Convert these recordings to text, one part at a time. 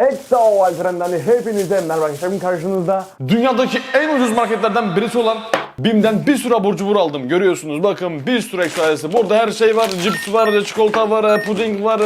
Eksa Alperen'den hepinize merhaba arkadaşlar. Karşınızda dünyadaki en ucuz marketlerden birisi olan BİM'den bir sürü abur cubur aldım. Görüyorsunuz bakın bir sürü ekstrası. Burada her şey var. Cips var, çikolata var, puding var,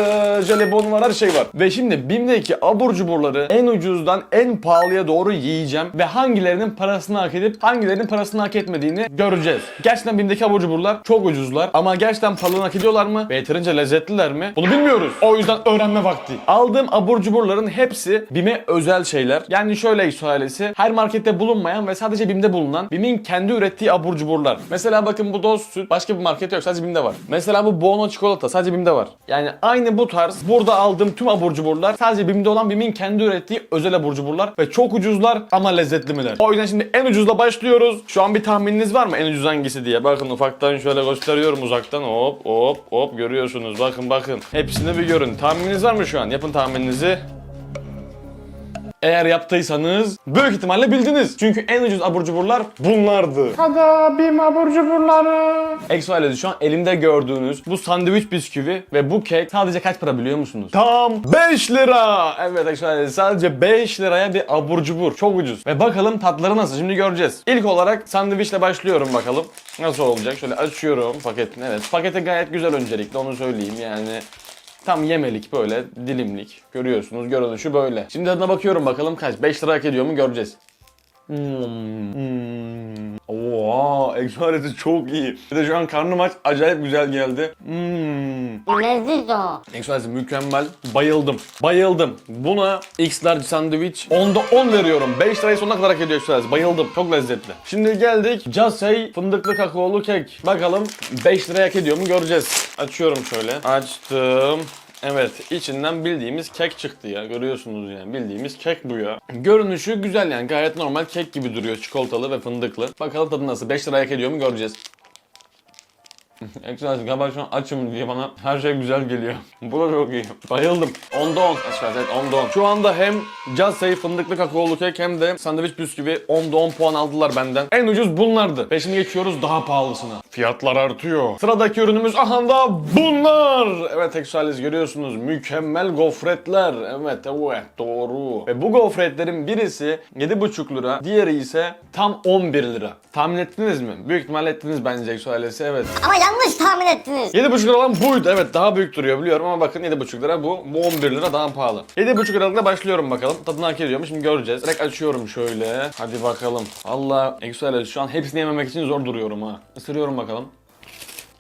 jelibon var, her şey var. Ve şimdi BİM'deki abur cuburları en ucuzdan en pahalıya doğru yiyeceğim. Ve hangilerinin parasını hak edip hangilerinin parasını hak etmediğini göreceğiz. Gerçekten BİM'deki abur cuburlar çok ucuzlar. Ama gerçekten parasını hak ediyorlar mı? Ve yeterince lezzetliler mi? Bunu bilmiyoruz. O yüzden öğrenme vakti. Aldığım abur cuburların hepsi BİM'e özel şeyler. Yani şöyle ailesi her markette bulunmayan ve sadece BİM'de bulunan BİM'in kendi ürettiği abur cuburlar. Mesela bakın bu doz süt başka bir markette yok sadece BİM'de var. Mesela bu Bono çikolata sadece BİM'de var. Yani aynı bu tarz burada aldığım tüm abur cuburlar sadece BİM'de olan BİM'in kendi ürettiği özel abur cuburlar ve çok ucuzlar ama lezzetli miler? O yüzden şimdi en ucuzla başlıyoruz. Şu an bir tahmininiz var mı en ucuz hangisi diye? Bakın ufaktan şöyle gösteriyorum uzaktan hop hop hop görüyorsunuz. Bakın bakın. Hepsini bir görün. Tahmininiz var mı şu an? Yapın tahmininizi. Eğer yaptıysanız büyük ihtimalle bildiniz. Çünkü en ucuz abur cuburlar bunlardı. Tada bim abur cuburları. Exo ailesi şu an elimde gördüğünüz bu sandviç bisküvi ve bu kek sadece kaç para biliyor musunuz? Tam 5 lira. Evet Exo ailesi sadece 5 liraya bir abur cubur. Çok ucuz. Ve bakalım tatları nasıl şimdi göreceğiz. İlk olarak sandviçle başlıyorum bakalım. Nasıl olacak? Şöyle açıyorum paketini. Evet paketi gayet güzel öncelikle onu söyleyeyim yani. Tam yemelik böyle dilimlik. Görüyorsunuz görünüşü böyle. Şimdi tadına bakıyorum bakalım kaç. 5 lira hak ediyor mu göreceğiz. Hmm. Hmm. Oha, egzaleti çok iyi. Bir de şu an karnım aç, acayip güzel geldi. Hmm. Leziz o. Egzaleti mükemmel. Bayıldım. Bayıldım. Buna X large sandviç 10'da 10 veriyorum. 5 lirayı sonuna kadar hak ediyor egzaleti. Bayıldım. Çok lezzetli. Şimdi geldik Casey fındıklı kakaolu kek. Bakalım 5 liraya hak ediyor mu göreceğiz. Açıyorum şöyle. Açtım. Evet içinden bildiğimiz kek çıktı ya görüyorsunuz yani bildiğimiz kek bu ya. Görünüşü güzel yani gayet normal kek gibi duruyor çikolatalı ve fındıklı. Bakalım tadı nasıl 5 liraya hak ediyor mu göreceğiz. Ekstra galiba şu an açım diye bana her şey güzel geliyor. Bu da çok iyi. Bayıldım. 10'da 10. Ekstra evet 10'da 10. Şu anda hem Casey fındıklı kakaolu kek hem de sandviç bisküvi 10'da 10 puan aldılar benden. En ucuz bunlardı. Peşini geçiyoruz daha pahalısına. Fiyatlar artıyor. Sıradaki ürünümüz aha da bunlar. Evet Eksualiz görüyorsunuz. Mükemmel gofretler. Evet evet doğru. Ve bu gofretlerin birisi 7,5 lira. Diğeri ise tam 11 lira. Tahmin ettiniz mi? Büyük ihtimalle ettiniz bence Eksualis'i evet. Ama yanlış tahmin ettiniz. 7,5 lira olan buydu. Evet daha büyük duruyor biliyorum ama bakın 7,5 lira bu. Bu 11 lira daha pahalı. 7,5 liralıkla başlıyorum bakalım. Tadını hak ediyor mu? Şimdi göreceğiz. Direkt açıyorum şöyle. Hadi bakalım. Allah Eksualiz şu an hepsini yememek için zor duruyorum ha. Isırıyorum bakalım.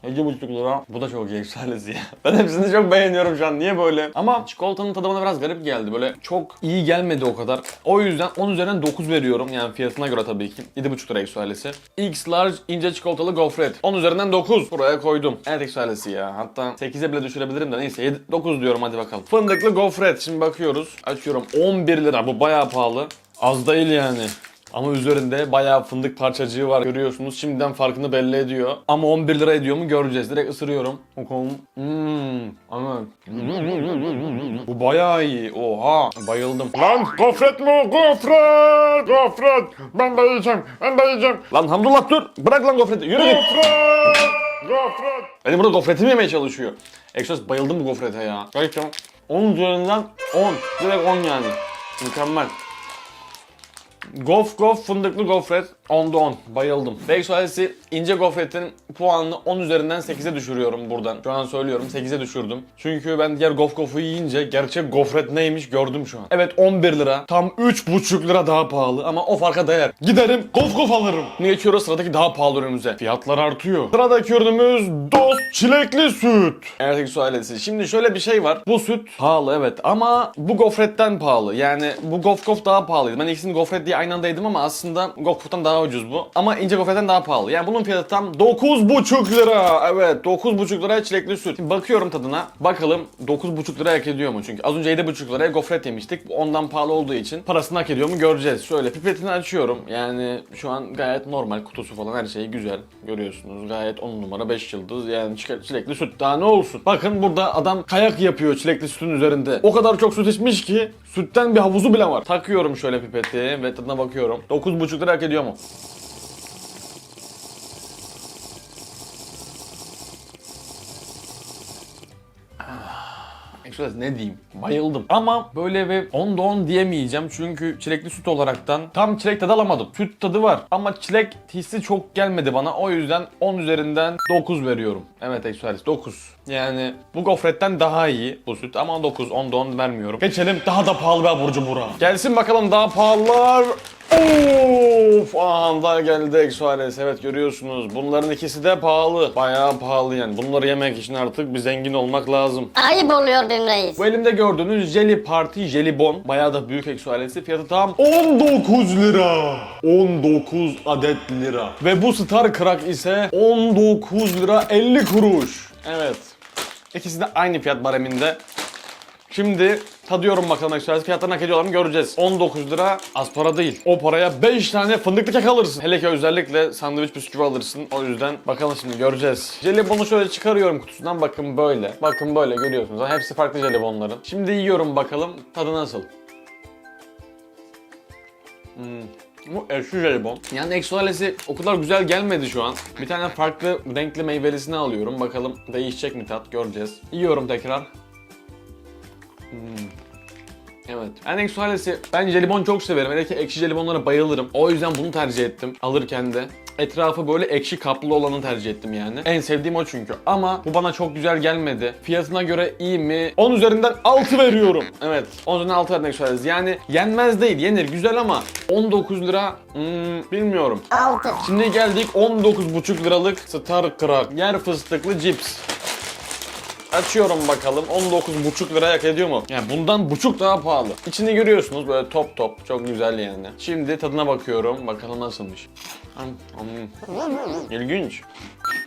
7,5 lira. Bu da çok iyi ya. Ben hepsini çok beğeniyorum şu an. Niye böyle? Ama çikolatanın tadı bana biraz garip geldi. Böyle çok iyi gelmedi o kadar. O yüzden 10 üzerinden 9 veriyorum. Yani fiyatına göre tabii ki. 7,5 lira yükselesi. X large ince çikolatalı gofret. 10 üzerinden 9. Buraya koydum. Evet yükselesi ya. Hatta 8'e bile düşürebilirim de neyse. 7, 9 diyorum hadi bakalım. Fındıklı gofret. Şimdi bakıyoruz. Açıyorum. 11 lira. Bu bayağı pahalı. Az değil yani. Ama üzerinde bayağı fındık parçacığı var görüyorsunuz. Şimdiden farkını belli ediyor. Ama 11 lira ediyor mu göreceğiz. Direkt ısırıyorum. Bakalım. Hmm. Ama bu bayağı iyi. Oha. Bayıldım. Lan gofret mi? o? Gofret! Gofret! Ben de yiyeceğim. Ben de yiyeceğim. Lan Hamdullah dur. Bırak lan gofreti. Yürü git. Gofret! Gofret! Benim burada gofretimi yemeye çalışıyor. Eksos bayıldım bu gofrete ya. Gerçekten 10 üzerinden 10. Direkt 10 yani. Mükemmel. Gof gof fındıklı gofret 10'da 10. Bayıldım. Beksualesi ince gofretin puanını 10 üzerinden 8'e düşürüyorum buradan. Şu an söylüyorum 8'e düşürdüm. Çünkü ben diğer gof gofu yiyince gerçek gofret neymiş gördüm şu an. Evet 11 lira. Tam 3,5 lira daha pahalı ama o farka değer. Giderim gof gof alırım. Ne geçiyoruz sıradaki daha pahalı ürünümüze. Fiyatlar artıyor. Sıradaki ürünümüz dost çilekli süt. Evet su. Şimdi şöyle bir şey var. Bu süt pahalı evet ama bu gofretten pahalı. Yani bu gof gof daha pahalıydı. Ben ikisini gofret diye aynı anda yedim ama aslında gof goftan daha ucuz bu. Ama ince gofretten daha pahalı. Yani bunun fiyatı tam 9,5 lira. Evet 9,5 liraya çilekli süt. Şimdi bakıyorum tadına. Bakalım 9,5 lira hak ediyor mu? Çünkü az önce 7,5 liraya gofret yemiştik. Ondan pahalı olduğu için parasını hak ediyor mu göreceğiz. Şöyle pipetini açıyorum. Yani şu an gayet normal kutusu falan her şey güzel. Görüyorsunuz gayet 10 numara 5 yıldız. Yani çile- çilekli süt daha ne olsun. Bakın burada adam kayak yapıyor çilekli sütün üzerinde. O kadar çok süt içmiş ki sütten bir havuzu bile var. Takıyorum şöyle pipeti ve tadına bakıyorum. 9,5 lira hak ediyor mu? Express ne diyeyim? Bayıldım. Ama böyle bir 10'da 10 diyemeyeceğim çünkü çilekli süt olaraktan tam çilek tadı alamadım. Süt tadı var ama çilek hissi çok gelmedi bana. O yüzden 10 üzerinden 9 veriyorum. Evet Express 9. Yani bu gofretten daha iyi bu süt ama 9 10'da 10 vermiyorum. Geçelim daha da pahalı bir abur cubura. Gelsin bakalım daha pahalılar. Of! Anda geldi Exuales. Evet görüyorsunuz. Bunların ikisi de pahalı. Bayağı pahalı yani. Bunları yemek için artık bir zengin olmak lazım. Ayıp oluyor Bim Reis. Bu elimde gördüğünüz Jelly Party Jelibon. Bayağı da büyük Exuales'i. Fiyatı tam 19 lira. 19 adet lira. Ve bu Star Crack ise 19 lira 50 kuruş. Evet. İkisi de aynı fiyat bareminde. Şimdi tadıyorum bakalım Express fiyatlarını hak ediyorlar mı göreceğiz. 19 lira az para değil. O paraya 5 tane fındıklı kek alırsın. Hele ki özellikle sandviç bisküvi alırsın. O yüzden bakalım şimdi göreceğiz. Jelibonu şöyle çıkarıyorum kutusundan bakın böyle. Bakın böyle görüyorsunuz. Hepsi farklı jelibonların. Şimdi yiyorum bakalım tadı nasıl. Hmm. Bu ekşi jelibon. Yani eksualesi o kadar güzel gelmedi şu an. Bir tane farklı renkli meyvelisini alıyorum. Bakalım değişecek mi tat göreceğiz. Yiyorum tekrar. Evet. En eksualesi ben jelibon çok severim. Hele ki ekşi jelibonlara bayılırım. O yüzden bunu tercih ettim alırken de. Etrafı böyle ekşi kaplı olanı tercih ettim yani. En sevdiğim o çünkü. Ama bu bana çok güzel gelmedi. Fiyatına göre iyi mi? 10 üzerinden 6 veriyorum. Evet. 10 üzerinden 6 vermek üzeriz. Yani yenmez değil. Yenir. Güzel ama 19 lira hmm, bilmiyorum. 6. Şimdi geldik 19,5 liralık Star Crack. Yer fıstıklı cips. Açıyorum bakalım 19,5 liraya hak ediyor mu? Yani bundan buçuk daha pahalı. İçini görüyorsunuz böyle top top. Çok güzel yani. Şimdi tadına bakıyorum. Bakalım nasılmış. İlginç.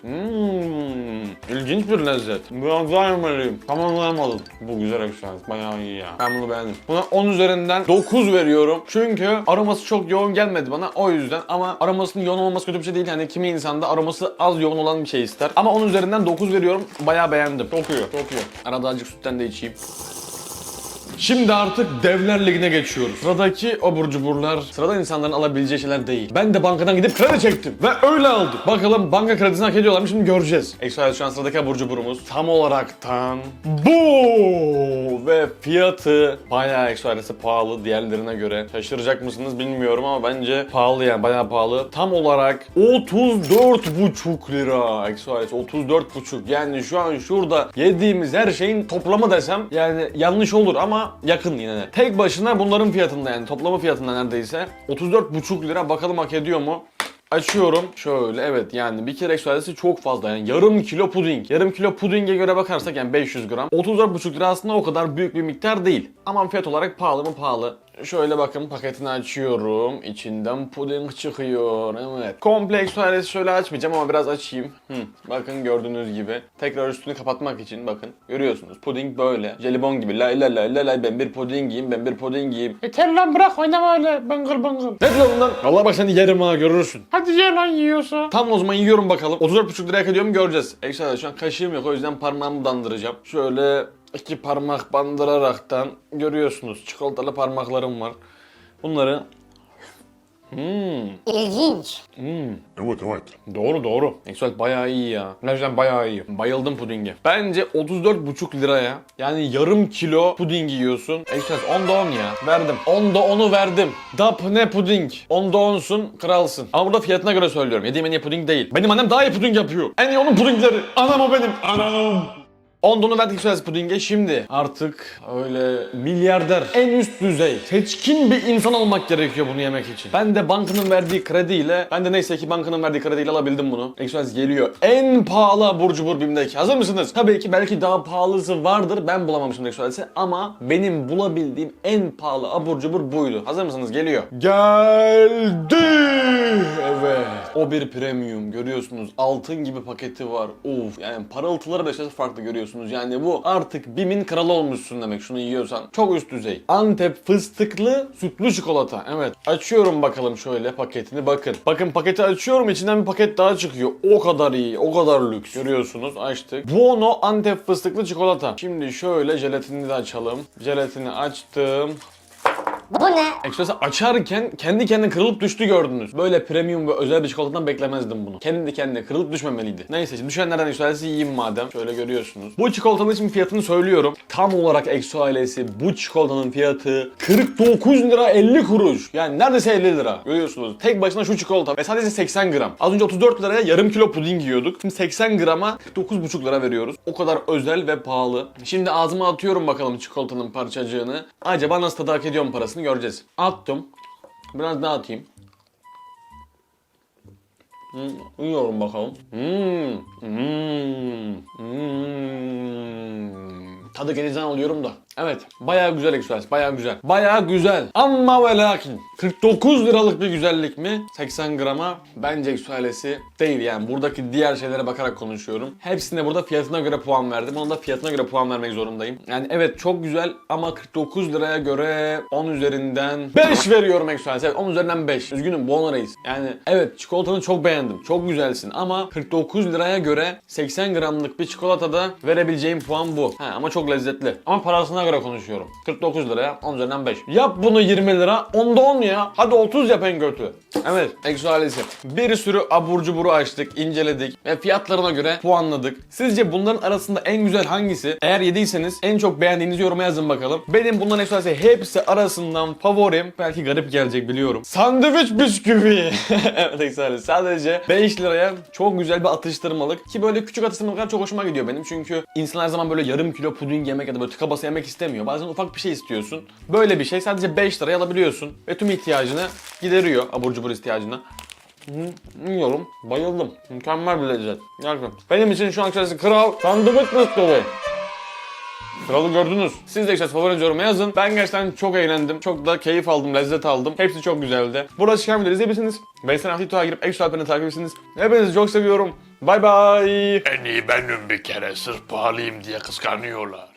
Hmm, ilginç bir lezzet. Biraz daha yemeliyim. Tamamlayamadım. Bu güzel ekşi. Bayağı iyi ya. Ben bunu beğendim. Buna 10 üzerinden 9 veriyorum. Çünkü aroması çok yoğun gelmedi bana o yüzden. Ama aromasının yoğun olması kötü bir şey değil. Hani kimi insanda aroması az yoğun olan bir şey ister. Ama 10 üzerinden 9 veriyorum. Bayağı beğendim. Çok iyi. Çok iyi. Arada azıcık sütten de içeyim. Şimdi artık Devler Ligi'ne geçiyoruz. Sıradaki abur cuburlar sıradan insanların alabileceği şeyler değil. Ben de bankadan gidip kredi çektim ve öyle aldım. Bakalım banka kredisini hak ediyorlar mı şimdi göreceğiz. Express şu an sıradaki abur cuburumuz tam olaraktan bu ve fiyatı bayağı Express'e pahalı diğerlerine göre. Şaşıracak mısınız bilmiyorum ama bence pahalı yani bayağı pahalı. Tam olarak 34,5 lira Express 34,5 yani şu an şurada yediğimiz her şeyin toplamı desem yani yanlış olur ama yakın yine de. Tek başına bunların fiyatında yani toplamı fiyatında neredeyse 34,5 lira bakalım hak ediyor mu? Açıyorum. Şöyle evet yani bir kere eksualesi çok fazla yani yarım kilo puding. Yarım kilo pudinge göre bakarsak yani 500 gram. 34,5 lira aslında o kadar büyük bir miktar değil. Ama fiyat olarak pahalı mı pahalı. Şöyle bakın paketini açıyorum. İçinden puding çıkıyor. Evet. Komple eksualesi şöyle açmayacağım ama biraz açayım. Hı. Bakın gördüğünüz gibi. Tekrar üstünü kapatmak için bakın. Görüyorsunuz puding böyle. Jelibon gibi. Lay lay lay lay lay ben bir pudingiyim ben bir pudingiyim. Yeter lan bırak oynama öyle bıngıl bıngıl. Ne diyorsun lan? Allah bak seni yerim ha görürsün. Hadi ye lan yiyorsa. Tam o zaman yiyorum bakalım. 34,5 liraya mu göreceğiz. Ekstra şu an kaşığım yok o yüzden parmağımı bandıracağım. Şöyle iki parmak bandıraraktan görüyorsunuz. Çikolatalı parmaklarım var. Bunları Hmm, İlginç. hmm. Evet evet. Doğru doğru. Excel bayağı iyi ya. Gerçekten bayağı iyi. Bayıldım pudinge. Bence 34,5 liraya yani yarım kilo puding yiyorsun. Excel 10'da 10 ya. Verdim. 10'da 10'u verdim. Dap ne puding. 10'da 10'sun kralsın. Ama burada fiyatına göre söylüyorum. Yediğim en iyi puding değil. Benim annem daha iyi puding yapıyor. En iyi onun pudingleri. Anam o benim. Anam. Ondonu verdik Express Puding'e şimdi artık öyle milyarder, en üst düzey, seçkin bir insan olmak gerekiyor bunu yemek için. Ben de bankanın verdiği krediyle, ben de neyse ki bankanın verdiği krediyle alabildim bunu. Express geliyor. En pahalı abur cubur BİM'deki. Hazır mısınız? Tabii ki belki daha pahalısı vardır. Ben bulamamışım Express'i ama benim bulabildiğim en pahalı abur cubur buydu. Hazır mısınız? Geliyor. Geldi. Evet. O bir premium görüyorsunuz. Altın gibi paketi var. Of yani parıltıları da işte farklı görüyorsunuz. Yani bu artık BİM'in kralı olmuşsun demek şunu yiyorsan. Çok üst düzey. Antep fıstıklı sütlü çikolata. Evet. Açıyorum bakalım şöyle paketini bakın. Bakın paketi açıyorum içinden bir paket daha çıkıyor. O kadar iyi. O kadar lüks. Görüyorsunuz açtık. Buono Antep fıstıklı çikolata. Şimdi şöyle jelatinini de açalım. Jelatini açtım. Bu ne? Ekstrası açarken kendi kendine kırılıp düştü gördünüz. Böyle premium ve özel bir çikolatadan beklemezdim bunu. Kendi kendine kırılıp düşmemeliydi. Neyse şimdi düşenlerden ekstrası yiyeyim madem. Şöyle görüyorsunuz. Bu çikolatanın şimdi fiyatını söylüyorum. Tam olarak Exo ailesi bu çikolatanın fiyatı 49 lira 50 kuruş. Yani neredeyse 50 lira. Görüyorsunuz. Tek başına şu çikolata ve sadece 80 gram. Az önce 34 liraya yarım kilo puding yiyorduk. Şimdi 80 grama 49,5 lira veriyoruz. O kadar özel ve pahalı. Şimdi ağzıma atıyorum bakalım çikolatanın parçacığını. Acaba nasıl tadı hak ediyor mu parasını göreceğiz. Attım. Biraz daha atayım. Hmm, yiyorum bakalım. Hmm, hmm, hmm. Tadı genizden alıyorum da. Evet. Bayağı güzel Express. Bayağı güzel. Bayağı güzel. Ama ve lakin 49 liralık bir güzellik mi? 80 grama bence Express'i değil yani. Buradaki diğer şeylere bakarak konuşuyorum. Hepsine burada fiyatına göre puan verdim. Ona da fiyatına göre puan vermek zorundayım. Yani evet çok güzel ama 49 liraya göre 10 üzerinden 5 veriyorum Express. Evet 10 üzerinden 5. Üzgünüm Bon Reis. Yani evet çikolatanı çok beğendim. Çok güzelsin ama 49 liraya göre 80 gramlık bir çikolatada verebileceğim puan bu. Ha, ama çok lezzetli. Ama parasına göre konuşuyorum. 49 liraya 10 üzerinden 5. Yap bunu 20 lira. Onda 10 ya. Hadi 30 yap en kötü. Evet. Exo ailesi. Bir sürü abur cuburu açtık, inceledik ve fiyatlarına göre puanladık. Sizce bunların arasında en güzel hangisi? Eğer yediyseniz en çok beğendiğinizi yoruma yazın bakalım. Benim bunların Exo ailesi hepsi arasından favorim. Belki garip gelecek biliyorum. Sandviç bisküvi. evet Exo ailesi. Sadece 5 liraya çok güzel bir atıştırmalık. Ki böyle küçük atıştırmalıklar çok hoşuma gidiyor benim. Çünkü insan her zaman böyle yarım kilo puding yemek ya da böyle tıka basa yemek istemiyor. Bazen ufak bir şey istiyorsun. Böyle bir şey sadece 5 liraya alabiliyorsun. Ve tüm ihtiyacını gideriyor. Abur cubur ihtiyacını. Hı, Yiyorum. Bayıldım. Mükemmel bir lezzet. Gerçekten. Benim için şu an içerisi kral sandviç bisküvi. Kralı gördünüz. Siz de işte favorinizi yoruma yazın. Ben gerçekten çok eğlendim. Çok da keyif aldım, lezzet aldım. Hepsi çok güzeldi. Burada çıkan videoları izleyebilirsiniz. Beysel Aftituğ'a girip Extra Alper'ini takip edersiniz. Hepinizi çok seviyorum. Bay bay. En iyi benim bir kere sırf pahalıyım diye kıskanıyorlar.